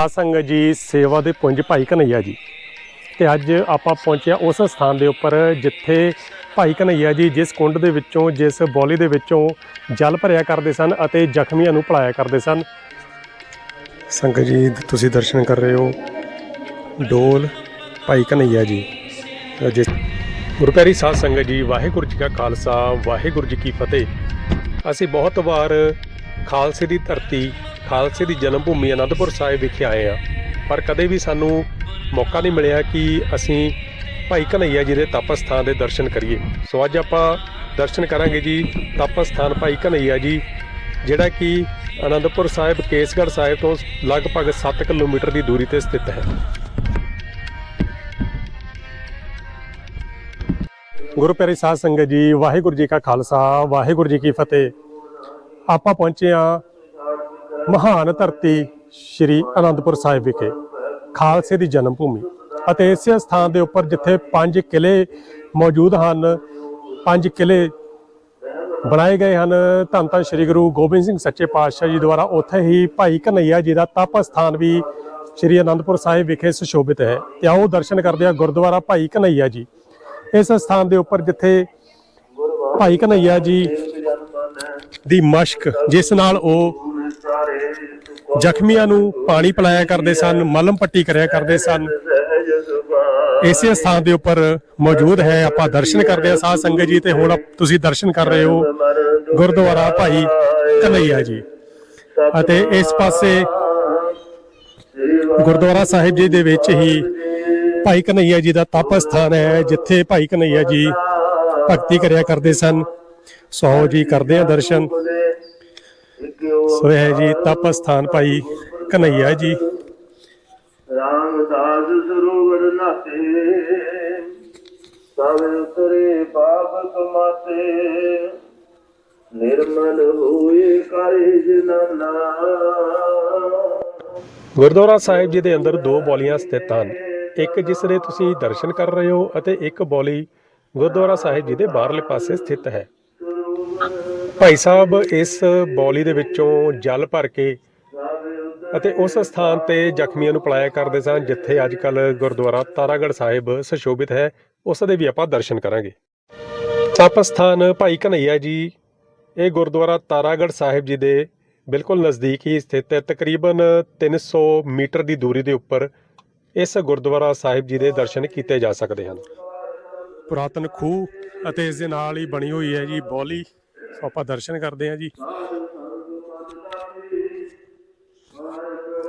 ਸਾਧ ਸੰਗਤ ਜੀ ਸੇਵਾ ਦੇ ਪੁੰਜ ਭਾਈ ਕਨਈਆ ਜੀ। ਤੇ ਅੱਜ ਆਪਾਂ ਪਹੁੰਚਿਆ ਉਸ ਸਥਾਨ ਦੇ ਉੱਪਰ ਜਿੱਥੇ ਭਾਈ ਕਨਈਆ ਜੀ ਜਿਸ ਕੁੰਡ ਦੇ ਵਿੱਚੋਂ, ਜਿਸ ਬੋਲੀ ਦੇ ਵਿੱਚੋਂ ਜਲ ਭਰਿਆ ਕਰਦੇ ਸਨ ਅਤੇ ਜ਼ਖਮੀਆਂ ਨੂੰ ਭਲਾਇਆ ਕਰਦੇ ਸਨ। ਸੰਗਤ ਜੀ, ਤੁਸੀਂ ਦਰਸ਼ਨ ਕਰ ਰਹੇ ਹੋ ਡੋਲ ਭਾਈ ਕਨਈਆ ਜੀ। ਜਿਸ ਗੁਰਪਿਆਰੀ ਸਾਧ ਸੰਗਤ ਜੀ, ਵਾਹਿਗੁਰੂ ਜੀ ਕਾ ਖਾਲਸਾ, ਵਾਹਿਗੁਰੂ ਜੀ ਕੀ ਫਤਿਹ। ਅਸੀਂ ਬਹੁਤ ਵਾਰ ਖਾਲਸੇ ਦੀ ਧਰਤੀ ਖਾਲਸੇ ਦੀ ਜਨਮ ਭੂਮੀ ਅਨੰਦਪੁਰ ਸਾਹਿਬ ਵਿਖੇ ਆਏ ਆ ਪਰ ਕਦੇ ਵੀ ਸਾਨੂੰ ਮੌਕਾ ਨਹੀਂ ਮਿਲਿਆ ਕਿ ਅਸੀਂ ਭਾਈ ਕਨਈਆ ਜੀ ਦੇ ਤਪ ਸਥਾਨ ਦੇ ਦਰਸ਼ਨ ਕਰੀਏ। ਸੋ ਅੱਜ ਆਪਾਂ ਦਰਸ਼ਨ ਕਰਾਂਗੇ ਜੀ ਤਪ ਸਥਾਨ ਭਾਈ ਕਨਈਆ ਜੀ, ਜਿਹੜਾ ਕਿ ਅਨੰਦਪੁਰ ਸਾਹਿਬ, ਕੇਸਗੜ੍ਹ ਸਾਹਿਬ ਤੋਂ ਲਗਭਗ 7 ਕਿਲੋਮੀਟਰ ਦੀ ਦੂਰੀ ਤੇ ਸਥਿਤ ਹੈ। ਗੁਰੂ ਪਿਆਰੀ ਸਾਧ ਸੰਗਤ ਜੀ, ਵਾਹਿਗੁਰੂ ਜੀ ਕਾ ਖਾਲਸਾ, ਵਾਹਿਗੁਰੂ ਜੀ ਕੀ ਫਤਿਹ। ਆਪਾਂ ਪਹੁੰਚੇ ਆ ਮਹਾਨ ਧਰਤੀ ਸ੍ਰੀ ਅਨੰਦਪੁਰ ਸਾਹਿਬ ਵਿਖੇ ਖਾਲਸੇ ਦੀ ਜਨਮ ਭੂਮੀ ਅਤੇ ਇਸੇ ਸਥਾਨ ਦੇ ਉੱਪਰ ਜਿੱਥੇ ਪੰਜ ਕਿਲੇ ਮੌਜੂਦ ਹਨ, ਪੰਜ ਕਿਲੇ ਬਣਾਏ ਗਏ ਹਨ। ਧੰਨ ਧੰਨ ਸ੍ਰੀ ਗੁਰੂ ਗੋਬਿੰਦ ਸਿੰਘ ਸੱਚੇ ਪਾਤਸ਼ਾਹ ਜੀ ਦੁਆਰਾ ਉੱਥੇ ਹੀ ਭਾਈ ਕਨਈਆ ਜੀ ਦਾ ਤਪ ਸਥਾਨ ਵੀ ਸ੍ਰੀ ਅਨੰਦਪੁਰ ਸਾਹਿਬ ਵਿਖੇ ਸੁਸ਼ੋਭਿਤ ਹੈ। ਤੇ ਆਓ ਦਰਸ਼ਨ ਕਰਦੇ ਆ ਗੁਰਦੁਆਰਾ ਭਾਈ ਕਨਈਆ ਜੀ। ਇਸ ਸਥਾਨ ਦੇ ਉੱਪਰ ਜਿੱਥੇ ਭਾਈ ਕਨਈਆ ਜੀ ਦੀ ਮਸ਼ਕ, ਜਿਸ ਨਾਲ ਉਹ ਜ਼ਖਮੀਆਂ ਨੂੰ ਪਾਣੀ ਪਿਲਾਇਆ ਕਰਦੇ ਸਨ, ਮਲਮ ਪੱਟੀ ਕਰਿਆ ਕਰਦੇ ਸਨ। ਇਸੇ ਸਥਾਨ ਦੇ ਉੱਪਰ ਮੌਜੂਦ ਹੈ, ਆਪਾਂ ਦਰਸ਼ਨ ਕਰਦੇ ਹਾਂ ਸਾਧ ਸੰਗਤ ਜੀ ਤੇ ਹੁਣ ਤੁਸੀਂ ਦਰਸ਼ਨ ਕਰ ਰਹੇ ਹੋ ਗੁਰਦੁਆਰਾ ਭਾਈ ਕਨਈਆ ਜੀ। ਅਤੇ ਇਸ ਪਾਸੇ ਗੁਰਦੁਆਰਾ ਸਾਹਿਬ ਜੀ ਦੇ ਵਿੱਚ ਹੀ ਭਾਈ ਕਨਈਆ ਜੀ ਦਾ ਤਪ ਸਥਾਨ ਹੈ, ਜਿੱਥੇ ਭਾਈ ਕਨਈਆ ਜੀ ਭਗਤੀ ਕਰਿਆ ਕਰਦੇ ਸਨ। ਸੋ ਜੀ, ਕਰਦੇ ਆ ਦਰਸ਼ਨ। ਸੋ ਇਹ ਹੈ ਜੀ ਤਪ ਸਥਾਨ ਭਾਈ ਕਨਈਆ ਜੀ। ਰਾਮਦਾਸ ਸਰੋਵਰ ਨਾਤੇ ਸਭ ਉਤਰੇ ਪਾਪ ਕਮਾਤੇ। ਨਿਰਮਲ ਹੋਏ ਕਰੇ ਜਨਨਾ ਗੁਰਦੁਆਰਾ ਸਾਹਿਬ ਜੀ ਦੇ ਅੰਦਰ ਦੋ ਬੋਲੀਆਂ ਸਥਿਤ ਹਨ। ਇੱਕ ਜਿਸ ਦੇ ਤੁਸੀਂ ਦਰਸ਼ਨ ਕਰ ਰਹੇ ਹੋ ਅਤੇ ਇੱਕ ਬੋਲੀ ਗੁਰਦੁਆਰਾ ਸਾਹਿਬ ਜੀ ਦੇ ਬਾਹਰਲੇ ਪਾਸੇ ਸਥਿਤ ਹੈ। ਭਾਈ ਸਾਹਿਬ, ਇਸ ਬੌਲੀ ਦੇ ਵਿੱਚੋਂ ਜਲ ਭਰ ਕੇ ਅਤੇ ਉਸ ਸਥਾਨ ਤੇ ਜ਼ਖਮੀਆਂ ਨੂੰ ਪਲਾਇਆ ਕਰਦੇ ਸਨ ਜਿੱਥੇ ਅੱਜ ਕੱਲ ਗੁਰਦੁਆਰਾ ਤਾਰਾਗੜ੍ਹ ਸਾਹਿਬ ਸੁਸ਼ੋਭਿਤ ਹੈ। ਉਸ ਦੇ ਵੀ ਆਪਾਂ ਦਰਸ਼ਨ ਕਰਾਂਗੇ। ਤਪ ਸਥਾਨ ਭਾਈ ਕਨਈਆ ਜੀ, ਇਹ ਗੁਰਦੁਆਰਾ ਤਾਰਾਗੜ੍ਹ ਸਾਹਿਬ ਜੀ ਦੇ ਬਿਲਕੁਲ ਨਜ਼ਦੀਕ ਹੀ ਸਥਿਤ ਹੈ। ਤਕਰੀਬਨ 300 ਮੀਟਰ ਦੀ ਦੂਰੀ ਦੇ ਉੱਪਰ ਇਸ ਗੁਰਦੁਆਰਾ ਸਾਹਿਬ ਜੀ ਦੇ ਦਰਸ਼ਨ ਕੀਤੇ ਜਾ ਸਕਦੇ ਹਨ। ਪੁਰਾਤਨ ਖੂਹ ਅਤੇ ਇਸ ਦੇ ਨਾਲ ਹੀ ਬਣੀ ਹੋਈ ਹੈ ਜੀ ਬੌਲੀ। ਸੋ ਆਪਾਂ ਦਰਸ਼ਨ ਕਰਦੇ ਹਾਂ ਜੀ।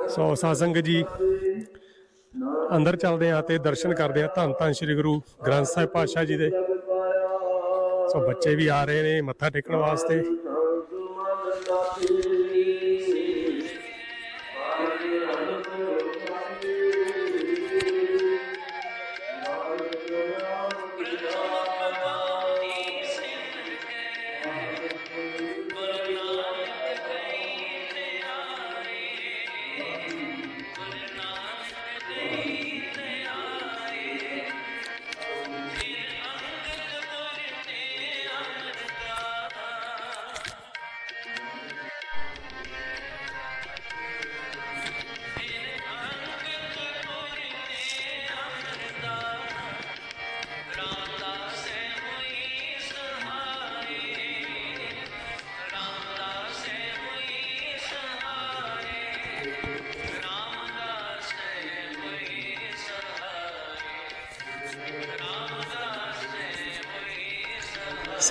ਸੋ ਸਾਸੰਗ ਜੀ, ਅੰਦਰ ਚੱਲਦੇ ਹਾਂ ਤੇ ਦਰਸ਼ਨ ਕਰਦੇ ਹਾਂ ਧੰਨ ਧੰਨ ਸ੍ਰੀ ਗੁਰੂ ਗ੍ਰੰਥ ਸਾਹਿਬ ਪਾਤਸ਼ਾਹ ਜੀ ਦੇ। ਸੋ ਬੱਚੇ ਵੀ ਆ ਰਹੇ ਨੇ ਮੱਥਾ ਟੇਕਣ ਵਾਸਤੇ।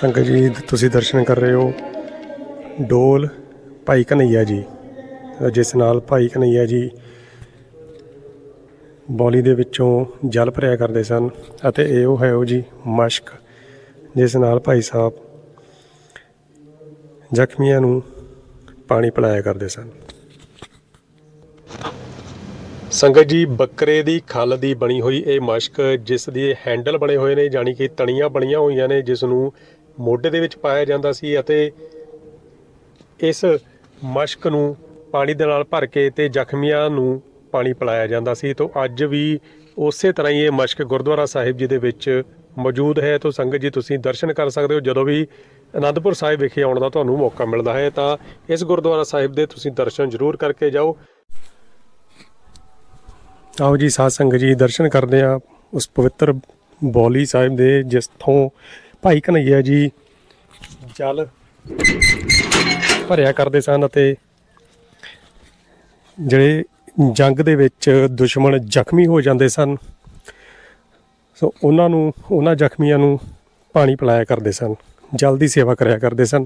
ਸੰਗਤ ਜੀ, ਤੁਸੀਂ ਦਰਸ਼ਨ ਕਰ ਰਹੇ ਹੋ। ਡੋਲ ਭਾਈ ਕਨਈਆ ਜੀ, ਜਿਸ ਨਾਲ ਭਾਈ ਕਨਈਆ ਜੀ ਬੌਲੀ ਦੇ ਵਿੱਚੋਂ ਜਲ ਭਰਿਆ ਕਰਦੇ ਸਨ ਅਤੇ ਇਹ ਉਹ ਹੈ ਉਹ ਜੀ, ਮਸ਼ਕ, ਜਿਸ ਨਾਲ ਭਾਈ ਸਾਹਿਬ ਜ਼ਖਮੀਆਂ ਨੂੰ ਪਾਣੀ ਪਿਲਾਇਆ ਕਰਦੇ ਸਨ। ਸੰਗਤ ਜੀ, ਬੱਕਰੇ ਦੀ ਖੱਲ ਦੀ ਬਣੀ ਹੋਈ ਇਹ ਮਸ਼ਕ, ਜਿਸ ਦੀ ਹੈਂਡਲ ਬਣੇ ਹੋਏ ਨੇ ਜਾਨੀ ਕਿ ਤਣੀਆਂ ਬਣੀਆਂ ਹੋਈਆਂ ਨੇ, ਜਿਸ ਨੂੰ ਮੋਢੇ ਦੇ ਵਿੱਚ ਪਾਇਆ ਜਾਂਦਾ ਸੀ ਅਤੇ ਇਸ ਮਸ਼ਕ ਨੂੰ ਪਾਣੀ ਦੇ ਨਾਲ ਭਰ ਕੇ ਤੇ ਜ਼ਖਮੀਆਂ ਨੂੰ ਪਾਣੀ ਪਿਲਾਇਆ ਜਾਂਦਾ ਸੀ। ਤੋਂ ਅੱਜ ਵੀ ਉਸੇ ਤਰ੍ਹਾਂ ਹੀ ਇਹ ਮਸ਼ਕ ਗੁਰਦੁਆਰਾ ਸਾਹਿਬ ਜੀ ਦੇ ਵਿੱਚ ਮੌਜੂਦ ਹੈ। ਤੋਂ ਸੰਗਤ ਜੀ, ਤੁਸੀਂ ਦਰਸ਼ਨ ਕਰ ਸਕਦੇ ਹੋ। ਜਦੋਂ ਵੀ ਅਨੰਦਪੁਰ ਸਾਹਿਬ ਵਿਖੇ ਆਉਣ ਦਾ ਤੁਹਾਨੂੰ ਮੌਕਾ ਮਿਲਦਾ ਹੈ, ਤਾਂ ਇਸ ਗੁਰਦੁਆਰਾ ਸਾਹਿਬ ਦੇ ਤੁਸੀਂ ਦਰਸ਼ਨ ਜ਼ਰੂਰ ਕਰਕੇ ਜਾਓ। ਆਓ ਜੀ, ਸਾਧ ਸੰਗਤ ਜੀ, ਦਰਸ਼ਨ ਕਰਦੇ ਆ ਉਸ ਪਵਿੱਤਰ ਬੌਲੀ ਸਾਹਿਬ ਦੇ, ਜਿਸ ਤੋਂ ਭਾਈ ਕਨਈਆ ਜੀ ਜਲ ਭਰਿਆ ਕਰਦੇ ਸਨ ਅਤੇ ਜਿਹੜੇ ਜੰਗ ਦੇ ਵਿੱਚ ਦੁਸ਼ਮਣ ਜ਼ਖਮੀ ਹੋ ਜਾਂਦੇ ਸਨ, ਸੋ ਉਹਨਾਂ ਨੂੰ, ਉਹਨਾਂ ਜ਼ਖਮੀਆਂ ਨੂੰ ਪਾਣੀ ਪਿਲਾਇਆ ਕਰਦੇ ਸਨ, ਜਲ ਦੀ ਸੇਵਾ ਕਰਿਆ ਕਰਦੇ ਸਨ।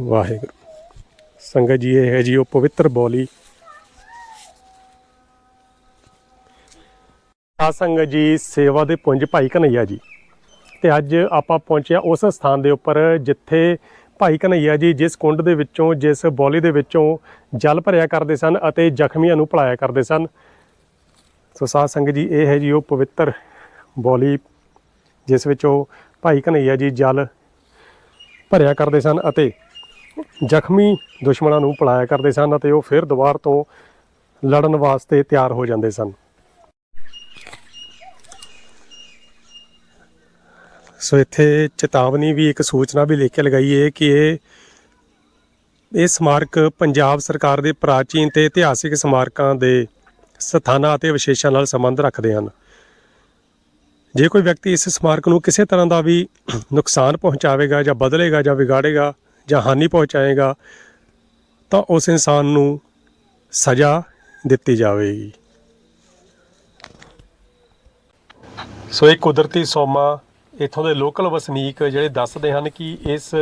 ਵਾਹਿਗੁਰੂ। ਸੰਗਤ ਜੀ, ਇਹ ਹੈ ਜੀ ਉਹ ਪਵਿੱਤਰ ਬੋਲੀ। ਆ ਸੰਗਤ ਜੀ, ਸੇਵਾ ਦੇ ਪੁੰਜ ਭਾਈ ਕਨਈਆ ਜੀ। ਤੇ ਅੱਜ ਆਪਾਂ ਪਹੁੰਚਿਆ ਉਸ ਸਥਾਨ ਦੇ ਉੱਪਰ ਜਿੱਥੇ ਭਾਈ ਕਨਈਆ ਜੀ ਜਿਸ ਕੁੰਡ ਦੇ ਵਿੱਚੋਂ, ਜਿਸ ਬੌਲੀ ਦੇ ਵਿੱਚੋਂ ਜਲ ਭਰਿਆ ਕਰਦੇ ਸਨ ਅਤੇ ਜ਼ਖਮੀਆਂ ਨੂੰ ਭਲਾਇਆ ਕਰਦੇ ਸਨ। ਸੋ ਸਾਧ ਸੰਗਤ ਜੀ, ਇਹ ਹੈ ਜੀ ਉਹ ਪਵਿੱਤਰ ਬੌਲੀ ਜਿਸ ਵਿੱਚ ਉਹ ਭਾਈ ਕਨਈਆ ਜੀ ਜਲ ਭਰਿਆ ਕਰਦੇ ਸਨ ਅਤੇ ਜ਼ਖਮੀ ਦੁਸ਼ਮਣਾਂ ਨੂੰ ਭਲਾਇਆ ਕਰਦੇ ਸਨ ਅਤੇ ਉਹ ਫਿਰ ਦੁਬਾਰ ਤੋਂ ਲੜਨ ਵਾਸਤੇ ਤਿਆਰ ਹੋ ਜਾਂਦੇ ਸਨ। ਸੋ ਇੱਥੇ ਚੇਤਾਵਨੀ ਵੀ, ਇੱਕ ਸੂਚਨਾ ਵੀ ਲਿਖ ਕੇ ਲਗਾਈ ਹੈ ਕਿ ਇਹ ਇਹ ਸਮਾਰਕ ਪੰਜਾਬ ਸਰਕਾਰ ਦੇ ਪ੍ਰਾਚੀਨ ਤੇ ਇਤਿਹਾਸਿਕ ਸਮਾਰਕਾਂ ਦੇ ਸਥਾਨਾਂ ਅਤੇ ਵਿਸ਼ੇਸ਼ਾਂ ਨਾਲ ਸੰਬੰਧ ਰੱਖਦੇ ਹਨ। ਜੇ ਕੋਈ ਵਿਅਕਤੀ ਇਸ ਸਮਾਰਕ ਨੂੰ ਕਿਸੇ ਤਰ੍ਹਾਂ ਦਾ ਵੀ ਨੁਕਸਾਨ ਪਹੁੰਚਾਵੇਗਾ ਜਾਂ ਬਦਲੇਗਾ ਜਾਂ ਵਿਗਾੜੇਗਾ ਜਾਂ ਹਾਨੀ ਪਹੁੰਚਾਏਗਾ, ਤਾਂ ਉਸ ਇਨਸਾਨ ਨੂੰ ਸਜ਼ਾ ਦਿੱਤੀ ਜਾਵੇਗੀ। ਸੋ ਇਹ ਕੁਦਰਤੀ ਸੋਮਾ ਇੱਥੋਂ ਦੇ ਲੋਕਲ ਵਸਨੀਕ ਜਿਹੜੇ ਦੱਸਦੇ ਹਨ ਕਿ ਇਸ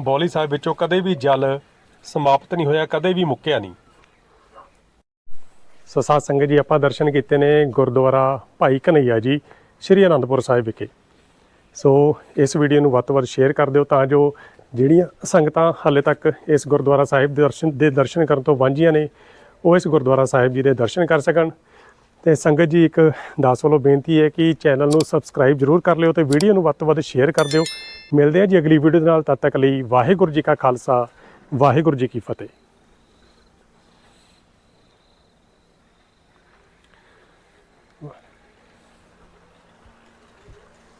ਬੌਲੀ ਸਾਹਿਬ ਵਿੱਚੋਂ ਕਦੇ ਵੀ ਜਲ ਸਮਾਪਤ ਨਹੀਂ ਹੋਇਆ, ਕਦੇ ਵੀ ਮੁੱਕਿਆ ਨਹੀਂ। ਸੋ ਸਾਧ ਸੰਗਤ ਜੀ, ਆਪਾਂ ਦਰਸ਼ਨ ਕੀਤੇ ਨੇ ਗੁਰਦੁਆਰਾ ਭਾਈ ਕਨਈਆ ਜੀ, ਸ਼੍ਰੀ ਅਨੰਦਪੁਰ ਸਾਹਿਬ ਵਿਖੇ। ਸੋ ਇਸ ਵੀਡੀਓ ਨੂੰ ਵੱਧ ਤੋਂ ਵੱਧ ਸ਼ੇਅਰ ਕਰ ਦਿਓ ਤਾਂ ਜੋ ਜਿਹੜੀਆਂ ਸੰਗਤਾਂ ਹਾਲੇ ਤੱਕ ਇਸ ਗੁਰਦੁਆਰਾ ਸਾਹਿਬ ਦੇ ਦਰਸ਼ਨ ਦੇ ਦਰਸ਼ਨ ਕਰਨ ਤੋਂ ਵਾਂਝੀਆਂ ਨੇ, ਉਹ ਇਸ ਗੁਰਦੁਆਰਾ ਸਾਹਿਬ ਜੀ ਦੇ ਦਰਸ਼ਨ ਕਰ ਸਕਣ। ਤੇ ਸੰਗਤ ਜੀ, ਇੱਕ ਦਾਸ ਵੱਲੋਂ ਬੇਨਤੀ ਹੈ ਕਿ ਚੈਨਲ ਨੂੰ ਸਬਸਕ੍ਰਾਈਬ ਜਰੂਰ ਕਰ ਲਿਓ ਤੇ ਵੀਡੀਓ ਨੂੰ ਵੱਧ ਤੋਂ ਵੱਧ ਸ਼ੇਅਰ ਕਰ ਦਿਓ। ਮਿਲਦੇ ਹਾਂ ਜੀ ਅਗਲੀ ਵੀਡੀਓ ਦੇ ਨਾਲ, ਤਦ ਤੱਕ ਲਈ ਵਾਹਿਗੁਰੂ ਜੀ ਕਾ ਖਾਲਸਾ, ਵਾਹਿਗੁਰੂ ਜੀ ਕੀ ਫਤਿਹ।